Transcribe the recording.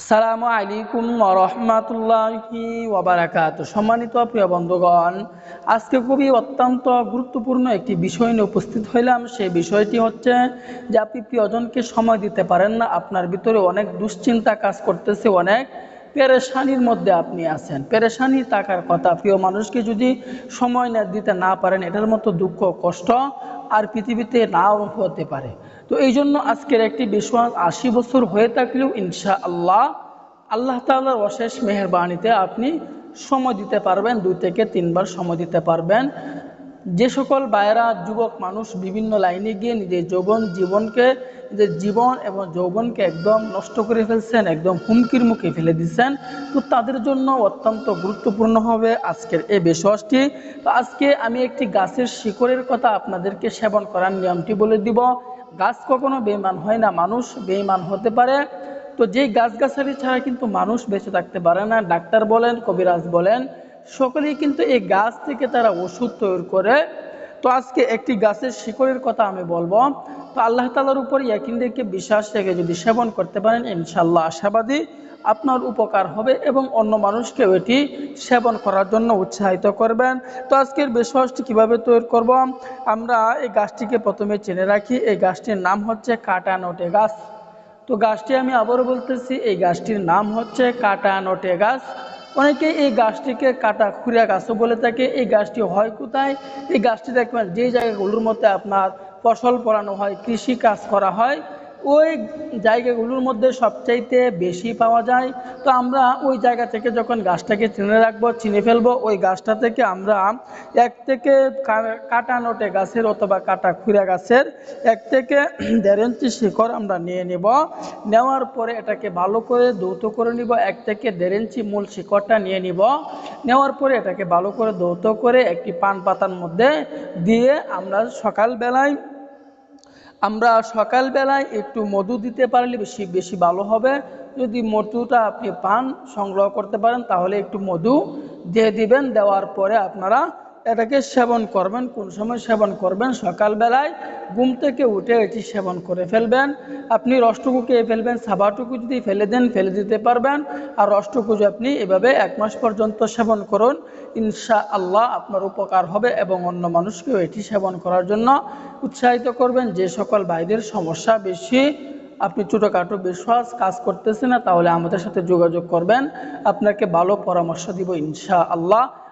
আসসালামু আলাইকুম রহমাতুল্লাহি ওবারাকাত সম্মানিত প্রিয় বন্ধুগণ, আজকে খুবই অত্যন্ত গুরুত্বপূর্ণ একটি বিষয় নিয়ে উপস্থিত হইলাম। সেই বিষয়টি হচ্ছে যে আপনি প্রিয়জনকে সময় দিতে পারেন না, আপনার ভিতরে অনেক দুশ্চিন্তা কাজ করতেছে, অনেক পেরেশানির মধ্যে আপনি আছেন। পেরেশানি থাকার কথা, প্রিয় মানুষকে যদি সময় না দিতে না পারেন, এটার মতো দুঃখ, কষ্ট আর পৃথিবীতে নাও হতে পারে। তো এই জন্য আজকের একটি বিশ্বাস আশি বছর হয়ে থাকলেও ইনশা আল্লাহ আল্লাহ তাল্লাহর অশেষ মেহরবানিতে আপনি সময় দিতে পারবেন, দুই থেকে তিনবার সময় দিতে পারবেন। যে সকল বায়রা যুবক, মানুষ বিভিন্ন লাইনে গিয়ে নিজের যৌবন, জীবনকে, নিজের জীবন এবং যৌবনকে একদম নষ্ট করে ফেলছেন, একদম হুমকির মুখে ফেলে দিচ্ছেন, তো তাদের জন্য অত্যন্ত গুরুত্বপূর্ণ হবে আজকের এই বিশ্বাসটি তো আজকে আমি একটি গাছের শিকড়ের কথা আপনাদেরকে সেবন করার নিয়মটি বলে দিব। গাছ কখনো বেইমান হয় না, মানুষ বেইমান হতে পারে। তো যেই গাছগাছালি ছাড়া কিন্তু মানুষ বেঁচে থাকতে পারে না, ডাক্তার বলেন, কবিরাজ বলেন। সকলেই কিন্তু এই গাছ থেকে তারা ওষুধ তৈরি করে তো আজকে একটি গাছের শিকড়ের কথা আমি বলব। তো আল্লাহ তালার উপর ইয়াকিনদেরকে বিশ্বাস রেখে যদি সেবন করতে পারেন ইনশাল্লাহ আশাবাদী আপনার উপকার হবে এবং অন্য মানুষকে এটি সেবন করার জন্য উৎসাহিত করবেন। তো আজকের বিশ্বাসটি কীভাবে তৈরি করব? আমরা এই গাছটিকে প্রথমে চেনে রাখি। এই গাছটির নাম হচ্ছে কাটা নোটে গাছ। তো গাছটি আমি আবারও বলতেছি, এই গাছটির নাম হচ্ছে কাটা নোটে গাছ। অনেকে এই গাছটিকে কাটা খুঁড়া গাছও বলে থাকে, এই গাছটি হয় কোথায়? এই গাছটি দেখবেন যে জায়গাগুলোর মধ্যে আপনার ফসল ফলানো হয় কৃষি কাজ করা হয়। ওই জায়গাগুলোর মধ্যে সবচাইতে বেশি পাওয়া যায়। তো আমরা ওই জায়গা থেকে যখন গাছটাকে চিনে রাখব চিনে ফেলব, ওই গাছটা থেকে আমরা এক থেকে কাটা নোটে গাছের অথবা কাটা খুঁড়া গাছের এক থেকে দেড় ইঞ্চি শিকড় আমরা নিয়ে নিব। নেওয়ার পরে এটাকে ভালো করে দৌত করে নিব, এক থেকে দেড় ইঞ্চি মূল শিকড়টা নিয়ে নিব। নেওয়ার পরে এটাকে ভালো করে দৌত করে একটি পান পাতার মধ্যে দিয়ে আমরা সকালবেলায় আমরা সকালবেলায় একটু মধু দিতে পারলে বেশি বেশি ভালো হবে। যদি মধুটা আপনি পান, সংগ্রহ করতে পারেন, তাহলে একটু মধু দিয়ে দিবেন, দেওয়ার পরে আপনারা এটাকে সেবন করবেন, কোন সময় সেবন করবেন? সকালবেলায় ঘুম থেকে উঠে এটি সেবন করে ফেলবেন। আপনি রসটুকু খেয়ে ফেলবেন, সাবাটুকু যদি ফেলে দেন, ফেলে দিতে পারবেন। আর রসটুকু আপনি এভাবে এক মাস পর্যন্ত সেবন করুন ইনশা আল্লাহ আপনার উপকার হবে এবং অন্য মানুষকেও এটি সেবন করার জন্য উৎসাহিত করবেন। যে সকল ভাইদের সমস্যা বেশি, আপনি ছোটোখাটো বিশ্বাস কাজ করতেছে না, তাহলে আমাদের সাথে যোগাযোগ করবেন। আপনাকে ভালো পরামর্শ দিব ইনশা আল্লাহ